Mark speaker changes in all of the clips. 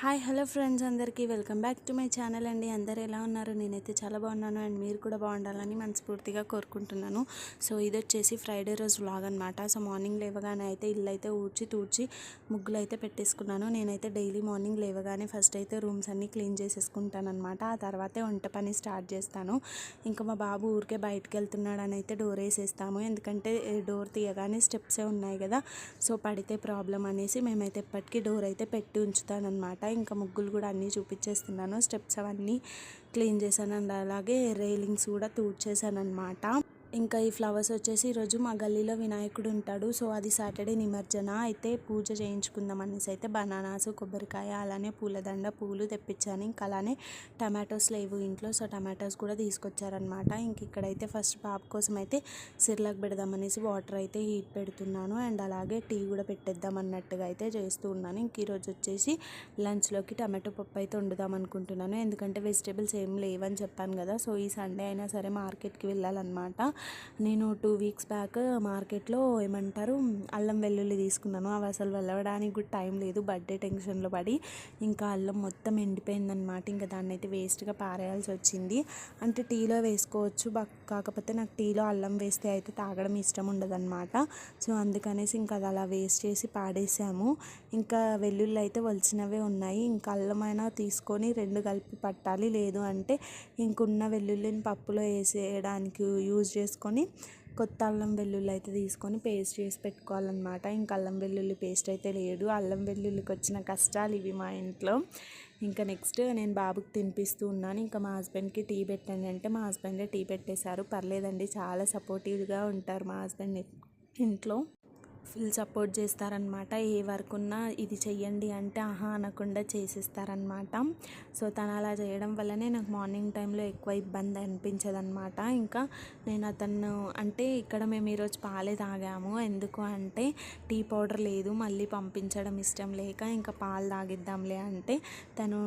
Speaker 1: Hi hello friends అందరికీ welcome back to my channel అండి. అందరు ఎలా ఉన్నారు? నేనైతే చాలా బాగున్నాను అండ్ మీరు కూడా బాగుండాలని మనస్ఫూర్తిగా కోరుకుంటున్నాను. సో ఇది వచ్చేసి ఫ్రైడే రోజు వ్లాగ్ అనమాట సో మార్నింగ్ లేవగానే అయితే ఇల్లు అయితే ఊడ్చి తూడ్చి ముగ్గులు అయితే పెట్టేసుకున్నాను. నేనైతే డైలీ మార్నింగ్ లేవగానే ఫస్ట్ అయితే రూమ్స్ అన్నీ క్లీన్ చేసేసుకుంటాను అనమాట ఆ తర్వాతే వంట పని స్టార్ట్ చేస్తాను. ఇంకా మా బాబు ఊరికే బయటకు వెళ్తున్నాడని అయితే డోర్ వేసేస్తాము. ఎందుకంటే డోర్ తీయగానే స్టెప్సే ఉన్నాయి కదా. సో పడితే ప్రాబ్లం అనేసి మేమైతే ఎప్పటికీ డోర్ అయితే పెట్టి ఉంచుతానమాట ఇంకా ముగ్గులు కూడా అన్నీ చూపించేస్తున్నాను. స్టెప్స్ అవన్నీ క్లీన్ చేశాను అండ్ అలాగే రైలింగ్స్ కూడా తూడ్చేసాను అనమాట ఇంకా ఈ ఫ్లవర్స్ వచ్చేసి ఈరోజు మా గల్లీలో వినాయకుడు ఉంటాడు. సో అది సాటర్డే నిమజ్జన. అయితే పూజ చేయించుకుందాం అనేసి అయితే బనానాస్ కొబ్బరికాయ అలానే పూలదండ పూలు తెప్పించాను. ఇంకా అలానే టమాటోస్ లేవు ఇంట్లో. సో టమాటోస్ కూడా తీసుకొచ్చారనమాట ఇంక ఇక్కడైతే ఫస్ట్ పాప కోసం అయితే సిర్లాక్ పెడదామనేసి వాటర్ అయితే హీట్ పెడుతున్నాను. అండ్ అలాగే టీ కూడా పెట్టేద్దాం అన్నట్టుగా అయితే చేస్తూ ఉన్నాను. ఇంక ఈరోజు వచ్చేసి లంచ్లోకి టమాటో పప్పు అయితే వండుదాం అనుకుంటున్నాను. ఎందుకంటే వెజిటేబుల్స్ ఏం లేవని చెప్పాను కదా. సో ఈ సండే అయినా సరే మార్కెట్కి వెళ్ళాలన్నమాట. నేను టూ వీక్స్ బ్యాక్ మార్కెట్లో ఏమంటారు అల్లం వెల్లుల్లి తీసుకున్నాను. అవి అసలు వెళ్ళడానికి కూడా టైం లేదు బర్త్డే టెన్షన్లో పడి ఇంకా అల్లం మొత్తం ఎండిపోయిందనమాట ఇంకా దాన్ని అయితే వేస్ట్గా పారేయాల్సి వచ్చింది. అంటే టీలో వేసుకోవచ్చు కాకపోతే నాకు టీలో అల్లం వేస్తే అయితే తాగడం ఇష్టం ఉండదన్నమాట. సో అందుకనేసి ఇంకా అది అలా వేస్ట్ చేసి పాడేసాము. ఇంకా వెల్లుల్లి అయితే వలిచినవే ఉన్నాయి. ఇంకా అల్లమైనా తీసుకొని రెండు కలిపి పట్టాలి. లేదు అంటే ఇంకున్న వెల్లుల్లిని పప్పులో వేసేయడానికి యూజ్ చేసుకొని కొత్త అల్లం వెల్లుల్లి అయితే తీసుకొని పేస్ట్ చేసి పెట్టుకోవాలన్నమాట. ఇంకా అల్లం వెల్లుల్లి పేస్ట్ అయితే లేదు. అల్లం వెల్లుల్లికి వచ్చిన కష్టాలు ఇవి మా ఇంట్లో. ఇంకా నెక్స్ట్ నేను బాబుకి తినిపిస్తూ ఉన్నాను. ఇంకా మా హస్బెండ్కి టీ పెట్టండి అంటే మా హస్బెండే టీ పెట్టేశారు. పర్లేదండి చాలా సపోర్టివ్గా ఉంటారు మా హస్బెండ్ ఇంట్లో. ఫుల్ సపోర్ట్ చేస్తారనమాట ఏ వర్క్ ఉన్నా ఇది చెయ్యండి అంటే ఆహా అనకుండా చేసేస్తారనమాట సో తను అలా చేయడం వల్లనే నాకు మార్నింగ్ టైంలో ఎక్కువ ఇబ్బంది అనిపించదనమాట ఇంకా నేను అతను అంటే ఇక్కడ మేము ఈరోజు పాలే తాగాము. ఎందుకు అంటే టీ పౌడర్ లేదు మళ్ళీ పంపించడం ఇష్టం లేక ఇంకా పాలు తాగిద్దాంలే అంటే తను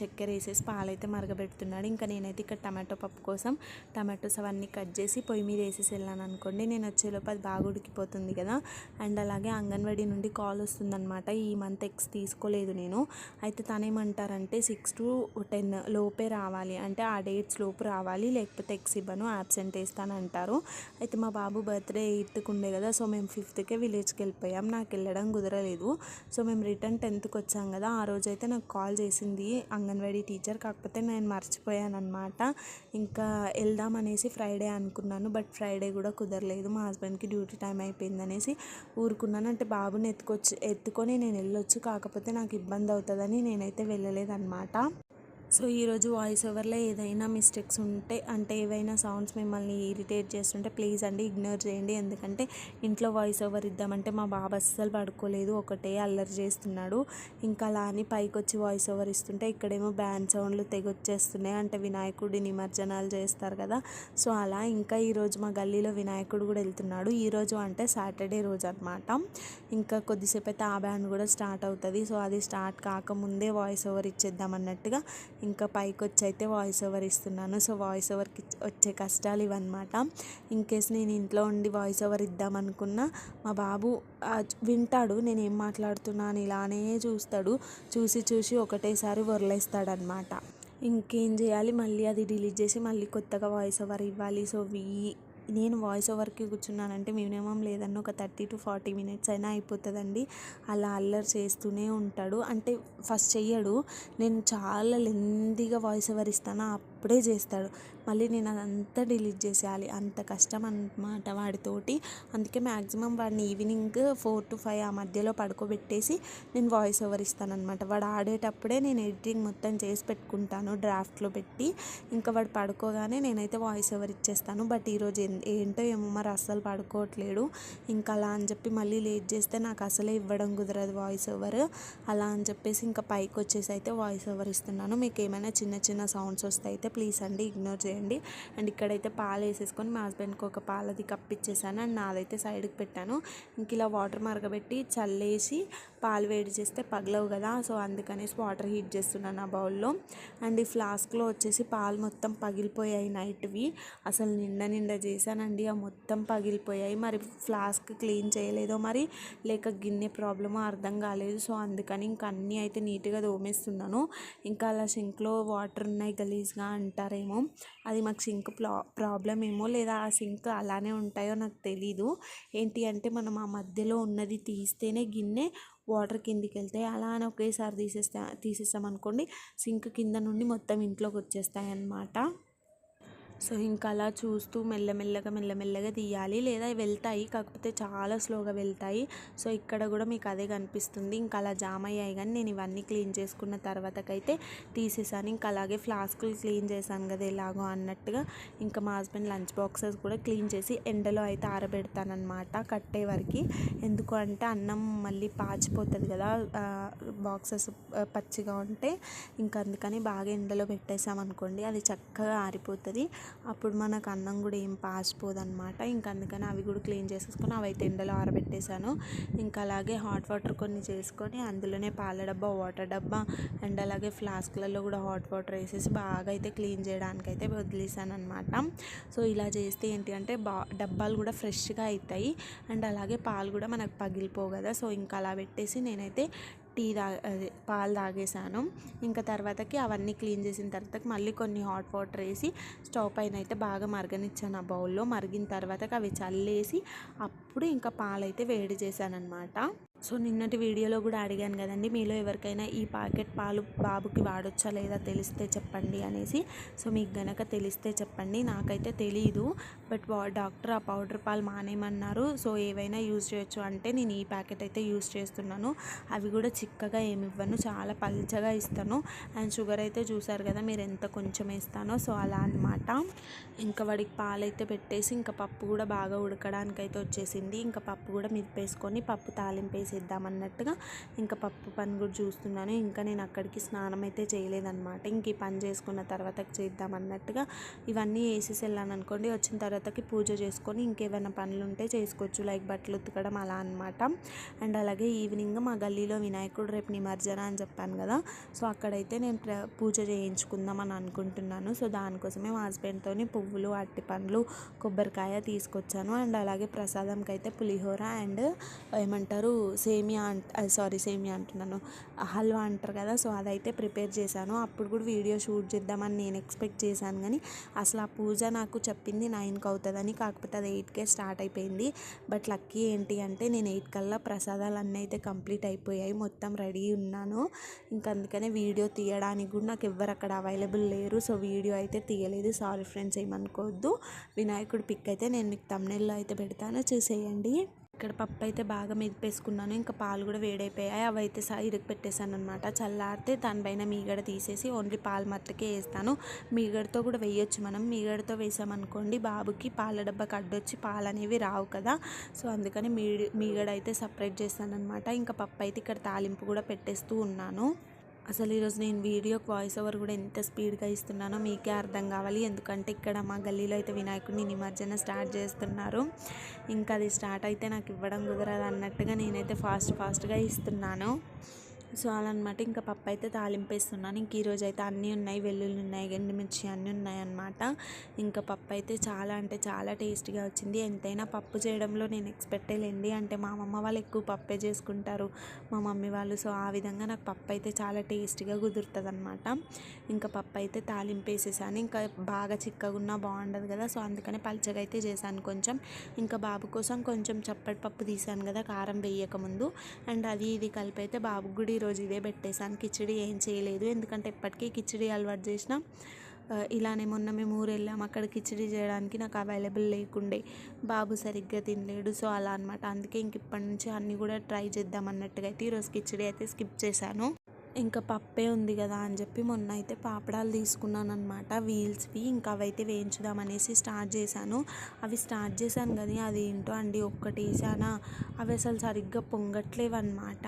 Speaker 1: చక్కెర వేసేసి పాలైతే మరగబెడుతున్నాడు. ఇంకా నేనైతే ఇక్కడ టమాటో పప్పు కోసం టమాటోస్ అవన్నీ కట్ చేసి పొయ్యి మీద వేసేసి వెళ్ళాను అనుకోండి. నేను వచ్చేలోపు అది బాగా ఉడికిపోతుంది కదా. అండ్ అలాగే అంగన్వాడీ నుండి కాల్ వస్తుందన్నమాట. ఈ మంత్ ఎక్స్ తీసుకోలేదు నేను. అయితే తనేమంటారంటే సిక్స్ టు టెన్ లోపే రావాలి. అంటే ఆ డేట్స్ లోపు రావాలి. లేకపోతే ఎక్స్ ఇవ్వను యాబ్సెంట్ వేస్తానంటారు. అయితే మా బాబు బర్త్డే ఎయిత్కి ఉండే కదా సో మేము ఫిఫ్త్కే విలేజ్కి వెళ్ళిపోయాం. నాకు వెళ్ళడం కుదరలేదు. సో మేము రిటర్న్ టెన్త్కి వచ్చాం కదా ఆ రోజు అయితే నాకు కాల్ చేసింది అంగన్వాడీ టీచర్. కాకపోతే నేను మర్చిపోయాను అనమాట ఇంకా వెళ్దాం అనేసి ఫ్రైడే అనుకున్నాను బట్ ఫ్రైడే కూడా కుదరలేదు. మా హస్బెండ్కి డ్యూటీ టైం అయిపోయింది అనేసి ఊరుకున్నాను. అంటే బాబుని ఎత్తుకొచ్చి ఎత్తుకొని నేను వెళ్ళొచ్చు కాకపోతే నాకు ఇబ్బంది అవుతుందని నేనైతే వెళ్ళలేదన్నమాట. సో ఈరోజు వాయిస్ ఓవర్లో ఏదైనా మిస్టేక్స్ ఉంటే అంటే ఏవైనా సౌండ్స్ మిమ్మల్ని ఇరిటేట్ చేస్తుంటే ప్లీజ్ అండి ఇగ్నోర్ చేయండి. ఎందుకంటే ఇంట్లో వాయిస్ ఓవర్ ఇద్దామంటే మా బాబు అస్సలు పడుకోలేదు. ఒకటే అల్లరి చేస్తున్నాడు. ఇంకా అలా అని పైకి వచ్చి వాయిస్ ఓవర్ ఇస్తుంటే ఇక్కడేమో బ్యాండ్ సౌండ్లు తెగొచ్చేస్తున్నాయి. అంటే వినాయకుడి నిమజ్జనాలు చేస్తారు కదా. సో అలా ఇంకా ఈరోజు మా గల్లీలో వినాయకుడు కూడా వెళ్తున్నాడు. ఈరోజు అంటే సాటర్డే రోజు అనమాట ఇంకా కొద్దిసేపు అయితే ఆ బ్యాండ్ కూడా స్టార్ట్ అవుతుంది. సో అది స్టార్ట్ కాకముందే వాయిస్ ఓవర్ ఇచ్చేద్దాం అన్నట్టుగా ఇంకా పైకి వచ్చి అయితే వాయిస్ ఓవర్ ఇస్తున్నాను. సో వాయిస్ ఓవర్కి వచ్చే కష్టాలు ఇవన్నమాట. ఇన్ కేస్ నేను ఇంట్లో ఉండి వాయిస్ ఓవర్ ఇద్దామనుకున్నా మా బాబు వింటాడు నేను ఏం మాట్లాడుతున్నాను ఇలానే చూస్తాడు. చూసి చూసి ఒకటేసారి వరలేస్తాడనమాట ఇంకేం చేయాలి? మళ్ళీ అది డిలీట్ చేసి మళ్ళీ కొత్తగా వాయిస్ ఓవర్ ఇవ్వాలి. సో వీ నేను వాయిస్ ఓవర్కి కూర్చున్నానంటే మినిమం లేదన్న ఒక థర్టీ టు ఫార్టీ మినిట్స్ అయినా అయిపోతుందండి. అలా అల్లరి చేస్తూనే ఉంటాడు. అంటే ఫస్ట్ చెయ్యడు. నేను చాలా లెందీగా వాయిస్ ఓవర్ ఇస్తాను? అప్పుడే చేస్తాడు. మళ్ళీ నేను అదంతా డిలీట్ చేసేయాలి. అంత కష్టం అన్నమాట వాడితోటి. అందుకే మ్యాక్సిమం వాడిని ఈవినింగ్ ఫోర్ టు ఫైవ్ ఆ మధ్యలో పడుకోబెట్టేసి నేను వాయిస్ ఓవర్ ఇస్తానమాట వాడు ఆడేటప్పుడే నేను ఎడిటింగ్ మొత్తం చేసి పెట్టుకుంటాను డ్రాఫ్ట్లో పెట్టి. ఇంకా వాడు పడుకోగానే నేనైతే వాయిస్ ఓవర్ ఇచ్చేస్తాను. బట్ ఈరోజు ఏంటో ఏమో మరి అస్సలు పడుకోవట్లేడు ఇంకా అలా అని చెప్పి మళ్ళీ లేట్ చేస్తే నాకు అసలే ఇవ్వడం కుదరదు వాయిస్ ఓవర్. అలా అని చెప్పేసి ఇంకా పైకి వచ్చేసి అయితే వాయిస్ ఓవర్ ఇస్తున్నాను. మీకు ఏమైనా చిన్న చిన్న సౌండ్స్ వస్తే అయితే ప్లీజ్ అండి ఇగ్నోర్ చేయండి. అండ్. ఇక్కడైతే పాలు వేసేసుకొని మా హస్బెండ్కి ఒక పాలది కప్పిచ్చేసాను. అండ్ నాదైతే సైడ్కి పెట్టాను. ఇంక ఇలా వాటర్ మరగబెట్టి చల్లేసి పాలు వేడి చేస్తే పగలవు కదా సో అందుకనేసి వాటర్ హీట్ చేస్తున్నాను ఆ బౌల్లో. అండ్ ఈ ఫ్లాస్క్లో వచ్చేసి పాలు మొత్తం పగిలిపోయాయి నైట్వి. అసలు నిండా నిండా చేశానండి ఆ మొత్తం పగిలిపోయాయి. మరి ఫ్లాస్క్ క్లీన్ చేయలేదో మరి లేక గిన్నె ప్రాబ్లమో అర్థం కాలేదు. సో అందుకని ఇంకా అన్నీ అయితే నీట్గా తోమేస్తున్నాను. ఇంకా అలా సింక్లో వాటర్ ఉన్నాయి గలీజ్గా అంటారేమో. అది మాకు సింక్ ప్రా ప్రాబ్లం ఏమో లేదా ఆ సింక్ అలానే ఉంటాయో నాకు తెలీదు. ఏంటి అంటే మనం ఆ మధ్యలో ఉన్నది తీస్తేనే గిన్నె వాటర్ కిందికి వెళ్తాయి అలా అని ఒకేసారి తీసేస్తా తీసేస్తామనుకోండి సింక్ కింద నుండి మొత్తం ఇంట్లోకి వచ్చేస్తాయి అన్నమాట సో ఇంకా అలా చూస్తూ మెల్లమెల్లగా మెల్లమెల్లగా తీయాలి. లేదా వెళ్తాయి కాకపోతే చాలా స్లోగా వెళ్తాయి. సో ఇక్కడ కూడా మీకు అదే కనిపిస్తుంది. ఇంకా అలా జామ్ అయ్యాయి కానీ నేను ఇవన్నీ క్లీన్ చేసుకున్న తర్వాతకైతే తీసేసాను. ఇంకా అలాగే ఫ్లాస్కులు క్లీన్ చేశాను కదా ఎలాగో అన్నట్టుగా. ఇంకా మా హస్బెండ్ లంచ్ బాక్సెస్ కూడా క్లీన్ చేసి ఎండలో అయితే ఆరబెడతానమాట కట్టే వరకు. ఎందుకు అంటే అన్నం మళ్ళీ పాచిపోతుంది కదా బాక్సెస్ పచ్చిగా ఉంటే. ఇంకా అందుకని బాగా ఎండలో పెట్టేసామనుకోండి అది చక్కగా ఆరిపోతుంది. అప్పుడు మనకు అన్నం కూడా ఏం పాసిపోదు అనమాట ఇంకా అందుకని అవి కూడా క్లీన్ చేసేసుకొని అవి అయితే ఎండలో ఆరబెట్టేశాను. ఇంకా అలాగే హాట్ వాటర్ కొన్ని చేసుకొని అందులోనే పాల డబ్బా వాటర్ డబ్బా అండ్ అలాగే ఫ్లాస్క్లలో కూడా హాట్ వాటర్ వేసేసి బాగా అయితే క్లీన్ చేయడానికి అయితే వదిలేసాను అనమాట సో ఇలా చేస్తే ఏంటి అంటే బా డబ్బాలు కూడా ఫ్రెష్గా అవుతాయి అండ్ అలాగే పాలు కూడా మనకు పగిలిపోవు కదా. సో ఇంకా అలా పెట్టేసి నేనైతే టీ తా అదే పాలు తాగేసాను ఇంకా తర్వాతకి అవన్నీ క్లీన్ చేసిన తర్వాతకి మళ్ళీ కొన్ని హాట్ వాటర్ వేసి స్టవ్ పైన అయితే బాగా మరగనిచ్చాను ఆ బౌల్లో. మరిగిన తర్వాతకి అవి చల్లేసి అప్పుడు ఇంకా పాలైతే వేడి చేశాను అనమాట సో నిన్నటి వీడియోలో కూడా అడిగాను కదండి మీలో ఎవరికైనా ఈ ప్యాకెట్ పాలు బాబుకి వాడొచ్చా లేదా తెలిస్తే చెప్పండి అనేసి. సో మీకు గనక తెలిస్తే చెప్పండి నాకైతే తెలియదు బట్ డాక్టర్ ఆ పౌడర్ పాలు మానేయమన్నారు. సో ఏవైనా యూజ్ చేయొచ్చు అంటే నేను ఈ ప్యాకెట్ అయితే యూజ్ చేస్తున్నాను. అవి కూడా చిక్కగా ఏమి ఇవ్వను చాలా పల్చగా ఇస్తాను. అండ్ షుగర్ అయితే చూసారు కదా మీరు ఎంత కొంచెం వేస్తానో సో అలా అనమాట ఇంకా వాడికి పాలు అయితే పెట్టేసి ఇంకా పప్పు కూడా బాగా ఉడకడానికి అయితే వచ్చేసింది. ఇంకా పప్పు కూడా మిదిపేసుకొని పప్పు తాలింపేసి చేసేద్దామన్నట్టుగా ఇంకా పప్పు పని కూడా చూస్తున్నాను. ఇంకా నేను అక్కడికి స్నానం అయితే చేయలేదన్నమాట. ఇంక ఈ పని చేసుకున్న తర్వాత చేద్దామన్నట్టుగా ఇవన్నీ వేసేసి వెళ్ళాను అనుకోండి వచ్చిన తర్వాతకి పూజ చేసుకొని ఇంకేమైనా పనులు ఉంటే చేసుకోవచ్చు. లైక్ బట్టలు ఉతకడం అలా అనమాట అండ్ అలాగే ఈవినింగ్ మా గల్లీలో వినాయకుడు రేపు నిమజ్జన అని చెప్పాను కదా. సో అక్కడైతే నేను పూజ చేయించుకుందాం అని అనుకుంటున్నాను. సో దానికోసమే మా హస్బెండ్తో పువ్వులు అట్టి పండ్లు కొబ్బరికాయ తీసుకొచ్చాను. అండ్ అలాగే ప్రసాదంకి అయితే పులిహోర అండ్ ఏమంటారు సేమియా అంట సారీ సేమియా అంటున్నాను. హల్వా అంటారు కదా సో అదైతే ప్రిపేర్ చేశాను. అప్పుడు కూడా వీడియో షూట్ చేద్దామని నేను ఎక్స్పెక్ట్ చేశాను కానీ అసలు ఆ పూజ నాకు చెప్పింది నైన్కి అవుతుందని కాకపోతే అది ఎయిట్కే స్టార్ట్ అయిపోయింది. బట్ లక్కీ ఏంటి అంటే నేను ఎయిట్ కల్లా ప్రసాదాలు అన్నీ అయితే కంప్లీట్ అయిపోయాయి. మొత్తం రెడీ ఉన్నాను. ఇంకా అందుకనే వీడియో తీయడానికి కూడా నాకు ఎవ్వరు అక్కడ అవైలబుల్ లేరు. సో వీడియో అయితే తీయలేదు. సారీ ఫ్రెండ్స్ ఏమనుకోవద్దు. వినాయకుడు పిక్ అయితే నేను మీకు తమ్నెల్లో అయితే పెడతాను. చూసేయండి. ఇక్కడ పప్పు అయితే బాగా మెదిపేసుకున్నాను. ఇంకా పాలు కూడా వేడైపోయాయి. అవి అయితే సైడ్కి పెట్టేశాను అనమాట చల్లారితే దానిపైన మీగడ తీసేసి ఓన్లీ పాలు మత్తకే వేస్తాను. మీగడతో కూడా వేయొచ్చు మనం. మీగడతో వేసామనుకోండి బాబుకి పాల డబ్బా కడ్డొచ్చి పాలు అనేవి రావు కదా. సో అందుకని మీ మీగడ అయితే సపరేట్ చేస్తాను అనమాట ఇంకా పప్పు అయితే ఇక్కడ తాలింపు కూడా పెట్టేస్తూ ఉన్నాను. అసలు ఈరోజు నేను వీడియోకి వాయిస్ ఓవర్ కూడా ఎంత స్పీడ్గా ఇస్తున్నానో మీకే అర్థం కావాలి. ఎందుకంటే ఇక్కడ మా గల్లీలో అయితే వినాయకుడిని నిమజ్జన స్టార్ట్ చేస్తున్నారు. ఇంకా అది స్టార్ట్ అయితే నాకు ఇవ్వడం కుదరదు అన్నట్టుగా నేనైతే ఫాస్ట్ ఫాస్ట్గా ఇస్తున్నాను. సో అలా అనమాట ఇంకా పప్పు అయితే తాలింపు వేస్తున్నాను ఇంక ఈరోజు అయితే అన్నీ ఉన్నాయి. వెల్లుల్లి ఉన్నాయి ఎండుమిర్చి అన్నీ ఉన్నాయి అన్నమాట. ఇంకా పప్పు అయితే చాలా అంటే చాలా టేస్టీగా వచ్చింది. ఎంతైనా పప్పు చేయడంలో నేను ఎక్స్పెక్ట్ లేండి అంటే మా అమ్మమ్మ వాళ్ళు ఎక్కువ పప్పే చేసుకుంటారు. మా మమ్మీ వాళ్ళు. సో ఆ విధంగా నాకు పప్పు అయితే చాలా టేస్టీగా కుదురుతుంది అనమాట ఇంకా పప్పు అయితే తాలింపు వేసేసాను ఇంకా బాగా చిక్కగా ఉన్నా బాగుండదు కదా. సో అందుకనే పల్చగా అయితే చేశాను కొంచెం. ఇంకా బాబు కోసం కొంచెం చప్పటి పప్పు తీసాను కదా. కారం వేయకముందు. అండ్ అది ఇది కలిపి అయితే బాబు గుడి ఈరోజు ఇదే పెట్టేశాను. కిచిడి ఏం చేయలేదు. ఎందుకంటే ఇప్పటికీ కిచిడి అలవాటు చేసినాం. ఇలానే మొన్న మేము ఊరు వెళ్ళాము అక్కడ కిచిడి చేయడానికి నాకు అవైలబుల్ లేకుండే. బాబు సరిగ్గా తినలేడు. సో అలా అనమాట అందుకే ఇంక ఇప్పటి నుంచి అన్నీ కూడా ట్రై చేద్దాం అన్నట్టుగా అయితే ఈరోజు కిచిడి అయితే స్కిప్ చేశాను. ఇంకా పప్పే ఉంది కదా అని చెప్పి మొన్న అయితే పాపడాలు తీసుకున్నాను అనమాట వీల్స్వి. ఇంకా అవైతే వేయించుదాం అనేసి స్టార్ట్ చేశాను. అవి స్టార్ట్ చేశాను కానీ అది ఏంటో అండి ఒక్కటేసానా? అవి అసలు సరిగ్గా పొంగట్లేవు అనమాట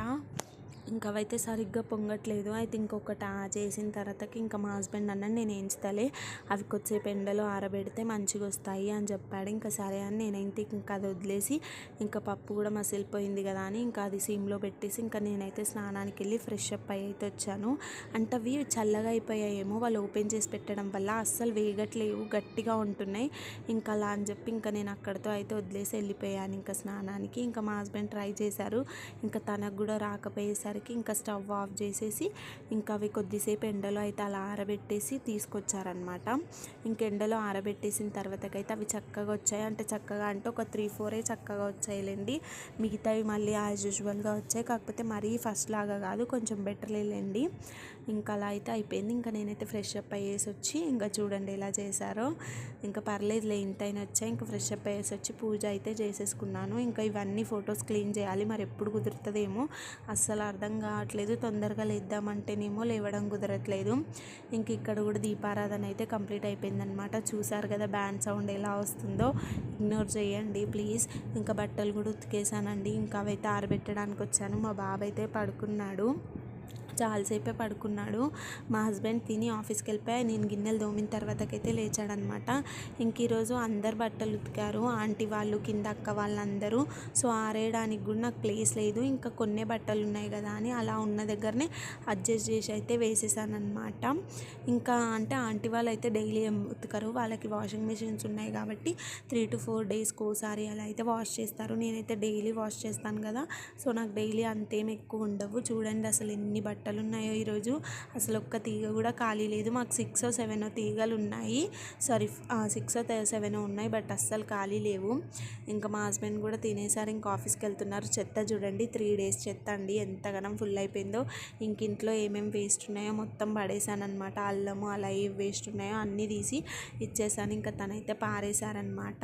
Speaker 1: ఇంకా అవైతే సరిగ్గా పొంగట్లేదు. అయితే ఇంకొకటి ఆ చేసిన తర్వాతకి ఇంకా మా హస్బెండ్ అన్న నేను ఏంచుతలే అవి కొద్దిసేపు ఎండలో ఆరబెడితే మంచిగా వస్తాయి అని చెప్పాడు. ఇంకా సరే అని నేనైతే ఇంకా అది వదిలేసి ఇంకా పప్పు కూడా మసిలిపోయింది కదా అని ఇంకా అది సీమ్లో పెట్టేసి ఇంకా నేనైతే స్నానానికి వెళ్ళి ఫ్రెష్ అప్ అయ్యి అయితే వచ్చాను. అంటే అవి చల్లగా అయిపోయాయేమో వాళ్ళు ఓపెన్ చేసి పెట్టడం వల్ల అస్సలు వేగట్లేవు గట్టిగా ఉంటున్నాయి. ఇంకా అలా అని చెప్పి ఇంకా నేను అక్కడితో అయితే వదిలేసి వెళ్ళిపోయాను ఇంకా స్నానానికి. ఇంకా మా హస్బెండ్ ట్రై చేశారు. ఇంకా తనకు కూడా రాకపోయేసరికి ఇంకా స్టవ్ ఆఫ్ చేసేసి ఇంకా అవి కొద్దిసేపు ఎండలో అయితే అలా ఆరబెట్టేసి తీసుకొచ్చారనమాట ఇంక ఎండలో ఆరబెట్టేసిన తర్వాతకైతే అవి చక్కగా వచ్చాయి. అంటే చక్కగా అంటే ఒక త్రీ ఫోరే చక్కగా వచ్చాయిలేండి. మిగతావి మళ్ళీ యాజ్ యూజువల్గా వచ్చాయి. కాకపోతే మరీ ఫస్ట్ లాగా కాదు కొంచెం బెటర్ లేండి ఇంకా అలా అయితే అయిపోయింది. ఇంకా నేనైతే ఫ్రెష్ అప్ అయ్యేసి వచ్చి ఇంకా చూడండి ఎలా చేశారో. ఇంకా పర్లేదులే ఇంతైనా వచ్చా. ఇంకా ఫ్రెష్ అప్ అయ్యేసి వచ్చి పూజ అయితే చేసేసుకున్నాను. ఇంకా ఇవన్నీ ఫొటోస్ క్లీన్ చేయాలి. మరి ఎప్పుడు కుదురుతుందేమో అస్సలు అర్థం కావట్లేదు. తొందరగా లేద్దామంటేనేమో లేవడం కుదరట్లేదు. ఇంక ఇక్కడ కూడా దీపారాధన అయితే కంప్లీట్ అయిపోయిందనమాట. చూసారు కదా బ్యాండ్ సౌండ్ ఎలా వస్తుందో. ఇగ్నోర్ చేయండి ప్లీజ్. ఇంకా బట్టలు కూడా ఉతికేసానండి. ఇంకా అవైతే ఆరబెట్టడానికి వచ్చాను మా బాబు అయితే పడుకున్నాడు. చాలాసేపే పడుకున్నాడు. మా హస్బెండ్ తిని ఆఫీస్కి వెళ్ళిపోయి నేను గిన్నెలు దోమిన తర్వాతకైతే లేచాడనమాట. ఇంక ఈరోజు అందరు బట్టలు ఉతికారు. ఆంటీ వాళ్ళు కింద అక్క వాళ్ళందరూ. సో ఆరేయడానికి కూడా నాకు ప్లేస్ లేదు. ఇంకా కొన్ని బట్టలు ఉన్నాయి కదా అని అలా ఉన్న దగ్గరనే అడ్జస్ట్ చేసి అయితే వేసేసానమాట ఇంకా అంటే ఆంటీ వాళ్ళు అయితే డైలీ ఏం ఉతకరు. వాళ్ళకి వాషింగ్ మిషన్స్ ఉన్నాయి కాబట్టి త్రీ టు ఫోర్ డేస్కి ఒకసారి అలా అయితే వాష్ చేస్తారు. నేనైతే డైలీ వాష్ చేస్తాను కదా. సో నాకు డైలీ అంతేం ఎక్కువ ఉండవు. చూడండి అసలు ఎన్ని బట్టలు ఉన్నాయో ఈరోజు? అసలు ఒక్క తీగ కూడా ఖాళీ లేదు. మాకు సిక్స్ సెవెన్ తీగలు ఉన్నాయి సారీ సిక్స్ సెవెన్ ఉన్నాయి బట్ అస్సలు ఖాళీ లేవు. ఇంకా మా హస్బెండ్ కూడా తినేసారి ఇంకా ఆఫీస్కి వెళ్తున్నారు చెత్త చూడండి త్రీ డేస్ చెత్త అండి. ఎంతగానం ఫుల్ అయిపోయిందో. ఇంక ఇంట్లో ఏమేమి వేస్ట్ ఉన్నాయో మొత్తం పడేసాను అనమాట అల్లము అలా ఏ వేస్ట్ ఉన్నాయో అన్నీ తీసి ఇచ్చేసాను. ఇంకా తనైతే పారేశారనమాట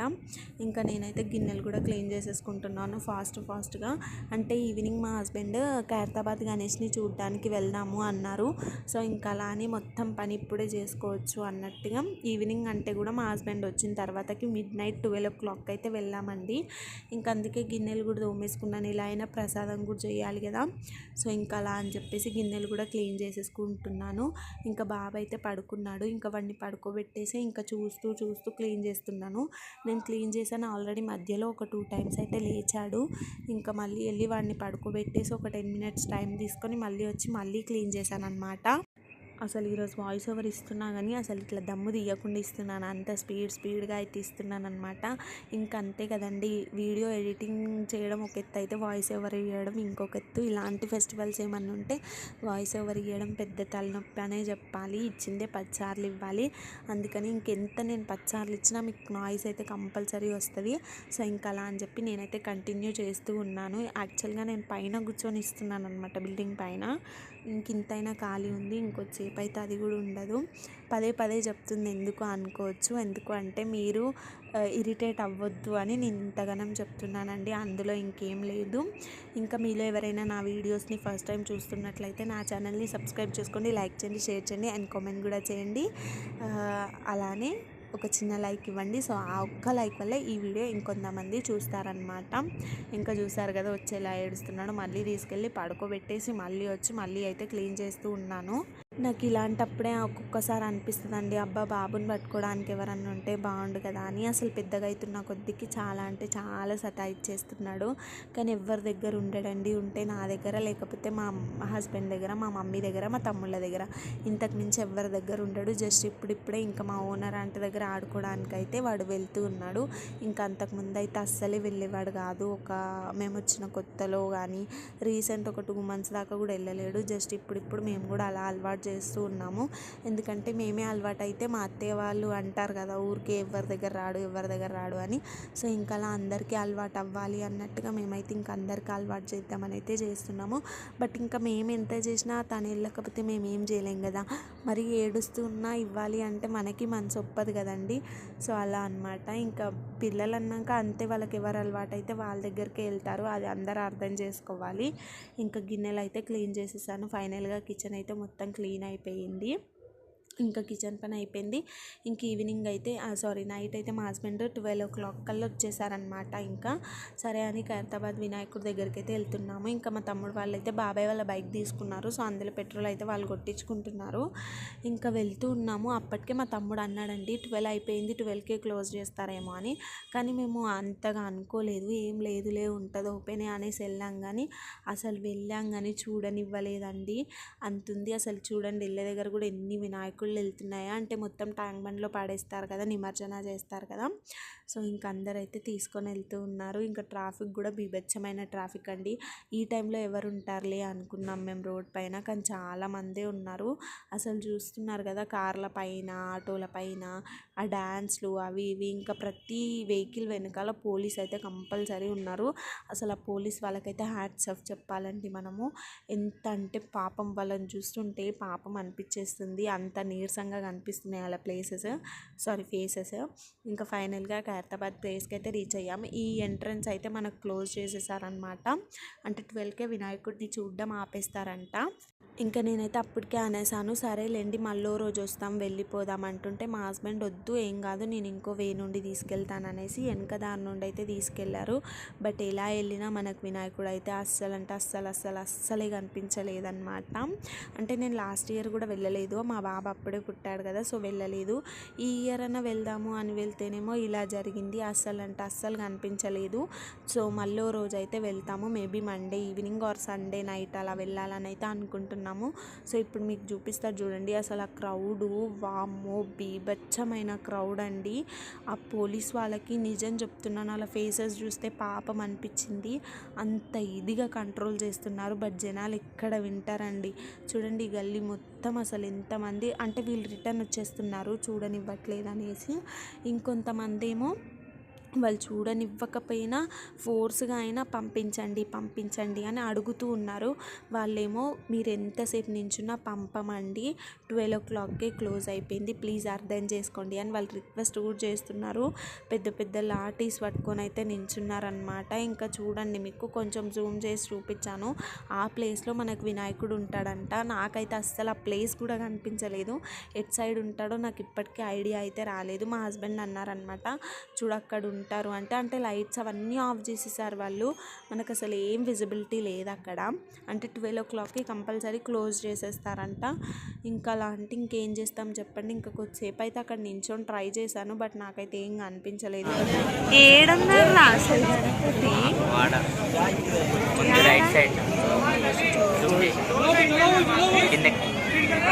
Speaker 1: ఇంకా నేనైతే గిన్నెలు కూడా క్లీన్ చేసేసుకుంటున్నాను ఫాస్ట్ ఫాస్ట్గా అంటే ఈవినింగ్ మా హస్బెండ్ ఖైరతాబాద్ గణేష్ని చూడడానికి వెళ్దాము అన్నారు. సో ఇంకా అలా అని మొత్తం పని ఇప్పుడే చేసుకోవచ్చు అన్నట్టుగా ఈవినింగ్ అంటే కూడా మా హస్బెండ్ వచ్చిన తర్వాతకి midnight twelve o'clock అయితే వెళ్ళామండి. ఇంకా అందుకే గిన్నెలు కూడా తోమేసుకున్నాను. ఇలా అయినా ప్రసాదం కూడా చేయాలి కదా. సో ఇంకా అలా అని చెప్పేసి గిన్నెలు కూడా క్లీన్ చేసేసుకుంటున్నాను. ఇంకా బాబు అయితే పడుకున్నాడు. ఇంకా వాడిని పడుకోబెట్టేసి ఇంకా చూస్తూ చూస్తూ క్లీన్ చేస్తున్నాను. నేను క్లీన్ చేశాను ఆల్రెడీ మధ్యలో ఒక టూ టైమ్స్ అయితే లేచాడు. ఇంకా మళ్ళీ వెళ్ళి వాడిని పడుకోబెట్టేసి ఒక టెన్ మినిట్స్ టైం తీసుకొని మళ్ళీ వచ్చి మళ్ళీ మళ్ళీ క్లీన్ చేశాను అనమాట అసలు ఈరోజు వాయిస్ ఓవర్ ఇస్తున్నా కానీ అసలు ఇట్లా దమ్ము తీయకుండా ఇస్తున్నాను. అంత స్పీడ్ స్పీడ్గా అయితే ఇస్తున్నాను అనమాట ఇంకా అంతే కదండి. వీడియో ఎడిటింగ్ చేయడం ఒక ఎత్తు అయితే వాయిస్ ఓవర్ ఇవ్వడం ఇంకొక ఎత్తు ఇలాంటి ఫెస్టివల్స్ ఏమన్నా ఉంటే వాయిస్ ఓవర్ ఇవ్వడం పెద్ద తలనొప్పి అనే చెప్పాలి. ఇచ్చిందే పచ్చార్లు ఇవ్వాలి. అందుకని ఇంకెంత నేను పచ్చార్లు ఇచ్చినా మీకు నాయిస్ అయితే కంపల్సరీ వస్తుంది. సో ఇంకా అలా అని చెప్పి నేనైతే కంటిన్యూ చేస్తూ ఉన్నాను. యాక్చువల్గా నేను పైన కూర్చొని ఇస్తున్నాను అనమాట బిల్డింగ్ పైన. ఇంక ఇంతైనా ఖాళీ ఉంది ఇంకొచ్చేపు అయితే అది కూడా ఉండదు. పదే పదే చెప్తుంది ఎందుకు అనుకోవచ్చు? ఎందుకు అంటే మీరు ఇరిటేట్ అవ్వద్దు అని నేను ఇంతగానం చెప్తున్నానండి. అందులో ఇంకేం లేదు. ఇంకా మీలో ఎవరైనా నా వీడియోస్ని ఫస్ట్ టైం చూస్తున్నట్లయితే నా ఛానల్ని సబ్స్క్రైబ్ చేసుకోండి లైక్ చేయండి షేర్ చేయండి అండ్ కామెంట్ కూడా చేయండి. అలానే ఒక చిన్న లైక్ ఇవ్వండి. సో ఆ ఒక్క లైక్ వల్లే ఈ వీడియో ఇంకొంతమంది చూస్తారనమాట ఇంకా చూసారు కదా వచ్చేలా ఏడుస్తున్నాడు. మళ్ళీ తీసుకెళ్ళి పడుకోబెట్టేసి మళ్ళీ వచ్చి మళ్ళీ అయితే క్లీన్ చేస్తూ ఉన్నాను. నాకు ఇలాంటప్పుడే ఒక్కొక్కసారి అనిపిస్తుందండి అబ్బా బాబుని పట్టుకోవడానికి ఎవరన్నా ఉంటే బాగుండు కదా అని. అసలు పెద్దగా అవుతున్న కొద్దికి చాలా అంటే చాలా సతాయిచ్చేస్తున్నాడు. కానీ ఎవరి దగ్గర ఉండడండి ఉంటే నా దగ్గర. లేకపోతే మా హస్బెండ్ దగ్గర మా మమ్మీ దగ్గర మా తమ్ముళ్ళ దగ్గర. ఇంతకు మించి ఎవరి దగ్గర ఉండడు. జస్ట్ ఇప్పుడిప్పుడే ఇంకా మా ఓనర్ ఆంటీ దగ్గర ఆడుకోవడానికి అయితే వాడు వెళ్తూ ఉన్నాడు. ఇంకా అంతకుముందు అయితే అస్సలే వెళ్ళేవాడు కాదు. ఒక మేము వచ్చిన కొత్తలో కానీ రీసెంట్ ఒక టూ మంత్స్ దాకా కూడా వెళ్ళలేడు. జస్ట్ ఇప్పుడిప్పుడు మేము కూడా అలా అలవాటు చేస్తూ ఉన్నాము. ఎందుకంటే మేమే అలవాటైతే మా అత్తయ్య వాళ్ళు అంటారు కదా ఊరికే ఎవరి దగ్గర రాడు ఎవరి దగ్గర రాడు అని. సో ఇంకా అలా అందరికీ అలవాటు అవ్వాలి అన్నట్టుగా మేమైతే ఇంకా అందరికీ అలవాటు చేద్దామని అయితే చేస్తున్నాము. బట్ ఇంకా మేము ఎంత చేసినా తను వెళ్ళకపోతే మేము ఏం చేయలేం కదా. మరి ఏడుస్తున్నా ఇవ్వాలి అంటే మనకి మనసు ఒప్పదు కదండి. సో అలా అన్నమాట. ఇంకా పిల్లలు అన్నాక అంతే వాళ్ళకి ఎవరు అలవాటు అయితే వాళ్ళ దగ్గరికి వెళ్తారు అది అందరూ అర్థం చేసుకోవాలి. ఇంకా గిన్నెలు అయితే క్లీన్ చేసేసాను. ఫైనల్గా కిచెన్ అయితే మొత్తం క్లీన్ క్లీన్ అయిపోయింది. ఇంకా కిచెన్ పని అయిపోయింది. ఇంక ఈవినింగ్ అయితే సారీ నైట్ అయితే మా హస్బెండ్ ట్వెల్వ్ ఓ క్లాక్ కల్లా వచ్చేసారనమాట ఇంకా. సరే అని ఖైరతాబాద్ వినాయకుడి దగ్గరికి అయితే వెళ్తున్నాము. ఇంకా మా తమ్ముడు వాళ్ళు అయితే బాబాయ్ వాళ్ళ బైక్ తీసుకున్నారు. సో అందులో పెట్రోల్ అయితే వాళ్ళు కొట్టించుకుంటున్నారు. ఇంకా వెళ్తూ ఉన్నాము. అప్పటికే మా తమ్ముడు అన్నాడండి ట్వెల్వ్ అయిపోయింది ట్వెల్వ్కే క్లోజ్ చేస్తారేమో అని. కానీ మేము అంతగా అనుకోలేదు. ఏం లేదులే ఉంటుంది ఓపెనే అనేసి వెళ్ళాం కానీ అసలు వెళ్ళాం కానీ చూడనివ్వలేదండి. అంతుంది అసలు చూడండి వెళ్ళే దగ్గర కూడా ఎన్ని వినాయకుడు వినాయకుళ్ళు వెళ్తున్నాయా? అంటే మొత్తం ట్యాంక్ బండ్లో పాడేస్తారు కదా నిమజ్జన చేస్తారు కదా. సో ఇంకా అందరైతే తీసుకొని వెళ్తూ ఉన్నారు. ఇంకా ట్రాఫిక్ కూడా బీభత్సమైన ట్రాఫిక్ అండి. ఈ టైంలో ఎవరు ఉంటారులే అనుకున్నాం మేము రోడ్ పైన కానీ చాలామందే ఉన్నారు. అసలు చూస్తున్నారు కదా కార్ల పైన ఆటోల పైన ఆ డ్యాన్స్లు అవి ఇవి. ఇంకా ప్రతి వెహికల్ వెనకాల పోలీస్ అయితే కంపల్సరీ ఉన్నారు. అసలు ఆ పోలీస్ వాళ్ళకైతే హ్యాట్స్ ఆఫ్ చెప్పాలండి మనము. ఎంత అంటే పాపం వాళ్ళని చూస్తుంటే పాపం అనిపించేస్తుంది అంత నీరసంగా కనిపిస్తున్నాయి అలా ప్లేసెస్ సారీ ఫేసెస్ ఇంకా ఫైనల్గా ఖైరతాబాద్ ప్లేస్కి అయితే రీచ్ అయ్యాము ఈ ఎంట్రన్స్ అయితే మనకు క్లోజ్ చేసేసారనమాట అంటే ట్వెల్వ్కే వినాయకుడిని చూడడం ఆపేస్తారంట. ఇంకా నేనైతే అప్పటికే అనేసాను సరేలేండి మళ్ళీ రోజు వస్తాం వెళ్ళిపోదాం అంటుంటే మా హస్బెండ్ వద్దు ఏం కాదు నేను ఇంకో వే నుండి తీసుకెళ్తాను అనేసి వెనక దారి నుండి అయితే తీసుకెళ్ళారు. బట్ ఎలా వెళ్ళినా మనకు వినాయకుడు అయితే అస్సలు అంటే అస్సలు అస్సలు అస్సలే కనిపించలేదన్నమాట. అంటే నేను లాస్ట్ ఇయర్ కూడా వెళ్ళలేదు. మా బాబు అప్పుడే పుట్టాడు కదా సో వెళ్ళలేదు. ఈ ఇయర్ అన్న వెళ్దాము అని వెళ్తేనేమో ఇలా జరిగింది. అస్సలు అంటే అస్సలు కనిపించలేదు. సో మళ్ళీ రోజు అయితే వెళ్తాము. Maybe Monday evening or Sunday night అలా వెళ్ళాలని అయితే అనుకుంటున్నాము. సో ఇప్పుడు మీకు చూపిస్తా చూడండి. అసలు ఆ క్రౌడు వామ్మో బీభత్సమైన క్రౌడ్ అండి. ఆ పోలీస్ వాళ్ళకి నిజం చెప్తున్నాను. అలా ఫేసెస్ చూస్తే పాపం అనిపించింది. అంత ఇదిగా కంట్రోల్ చేస్తున్నారు. బట్ జనాలు ఎక్కడ వింటారండి? చూడండి గల్లీ మొత్తం. మొత్తం అసలు ఎంతమంది అంటే వీళ్ళు రిటర్న్ వచ్చేస్తున్నారు చూడనివ్వట్లేదు అనేసి ఇంకొంతమంది ఏమో వాళ్ళు చూడనివ్వకపోయినా ఫోర్స్గా అయినా పంపించండి పంపించండి అని అడుగుతూ ఉన్నారు. వాళ్ళేమో మీరు ఎంతసేపు నించున్నా పంపమండి ట్వెల్వ్ ఓ క్లాక్కే క్లోజ్ అయిపోయింది ప్లీజ్ అర్థం చేసుకోండి అని వాళ్ళు రిక్వెస్ట్ కూడా చేస్తున్నారు. పెద్ద పెద్ద లాటీస్ పట్టుకొని అయితే నించున్నారనమాట ఇంకా చూడండి మీకు కొంచెం జూమ్ చేసి చూపించాను. ఆ ప్లేస్లో మనకు వినాయకుడు ఉంటాడంట. నాకైతే అస్సలు ఆ ప్లేస్ కూడా కనిపించలేదు. ఎట్ సైడ్ ఉంటాడో నాకు ఇప్పటికీ ఐడియా అయితే రాలేదు. మా హస్బెండ్ అన్నారనమాట చూడక్కడ ఉంటారు అంటే అంటే లైట్స్ అవన్నీ ఆఫ్ చేసేసారు వాళ్ళు. మనకు అసలు ఏం విజిబిలిటీ లేదు అక్కడ. అంటే ట్వెల్వ్ ఓ క్లాక్కి కంపల్సరీ క్లోజ్ చేసేస్తారంట. ఇంకా అలాంటి ఇంకేం చేస్తాం చెప్పండి. ఇంకా కొద్దిసేపు అయితే అక్కడ నించొని ట్రై చేశాను బట్ నాకైతే ఏం అనిపించలేదు.
Speaker 2: ఏడున్నర అసలు? Right side.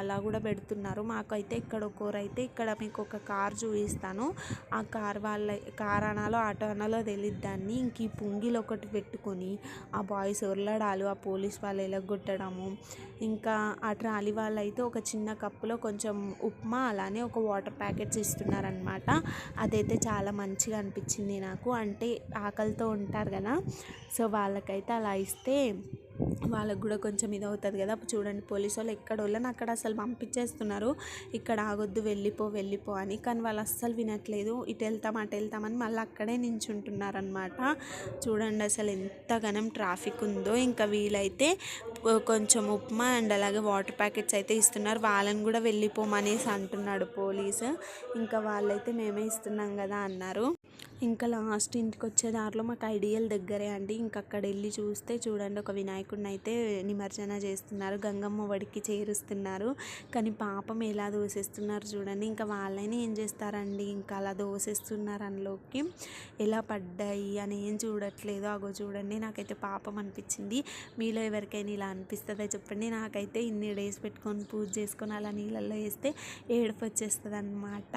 Speaker 1: అలా కూడా పెడుతున్నారు. మాకైతే ఇక్కడ ఒకరు అయితే ఇక్కడ మీకు ఒక కార్ చూపిస్తాను. ఆ కార్ వాళ్ళ కార్ అనాలో ఆటో అనాలో తెలియదు దాన్ని. ఇంక ఈ పుంగిలు ఒకటి పెట్టుకొని ఆ బాయ్స్ ఉర్లడాలు ఆ పోలీస్ వాళ్ళు ఎలగొట్టడము ఇంకా ఆ ట్రాలీ వాళ్ళు అయితే ఒక చిన్న కప్పులో కొంచెం ఉప్మా అలానే ఒక వాటర్ ప్యాకెట్స్ ఇస్తున్నారనమాట అదైతే చాలా మంచిగా అనిపించింది నాకు. అంటే ఆకలితో ఉంటారు కదా. సో వాళ్ళకైతే అలా ఇస్తే వాళ్ళకు కూడా కొంచెం ఇది అవుతుంది కదా. అప్పుడు చూడండి పోలీసు వాళ్ళు ఎక్కడ వాళ్ళని అక్కడ అసలు పంపించేస్తున్నారు. ఇక్కడ ఆగొద్దు వెళ్ళిపో వెళ్ళిపో అని. కానీ వాళ్ళు అస్సలు వినట్లేదు. ఇటు వెళ్తాం అటు వెళ్తామని మళ్ళీ అక్కడే నించుంటున్నారు అనమాట చూడండి అసలు ఎంత ఘనం ట్రాఫిక్ ఉందో. ఇంకా వీలైతే కొంచెం ఉప్మా అండ్ అలాగే వాటర్ ప్యాకెట్స్ అయితే ఇస్తున్నారు. వాళ్ళని కూడా వెళ్ళిపోమనేసి అంటున్నాడు పోలీసు. ఇంకా వాళ్ళైతే మేమే ఇస్తున్నాం కదా అన్నారు. ఇంకా లాస్ట్ ఇంటికి వచ్చే దారిలో మాకు ఐడియల్ దగ్గరే అండి. ఇంకా అక్కడ వెళ్ళి చూస్తే చూడండి ఒక వినాయకుడిని అయితే నిమజ్జన చేస్తున్నారు గంగమ్మ ఒడికి చేరుస్తున్నారు. కానీ పాపం ఎలా దోసేస్తున్నారు చూడండి. ఇంకా వాళ్ళని ఏం చేస్తారండి? ఇంకా అలా దోసేస్తున్నారు అందులోకి. ఎలా పడ్డాయి అని ఏం చూడట్లేదు. అగో చూడండి నాకైతే పాపం అనిపించింది. మీలో ఎవరికైనా ఇలా అనిపిస్తుందో చెప్పండి. నాకైతే ఇన్ని డేస్ పెట్టుకొని పూజ చేసుకొని అలా నీళ్ళల్లో వేస్తే ఏడుపు వచ్చేస్తుంది అనమాట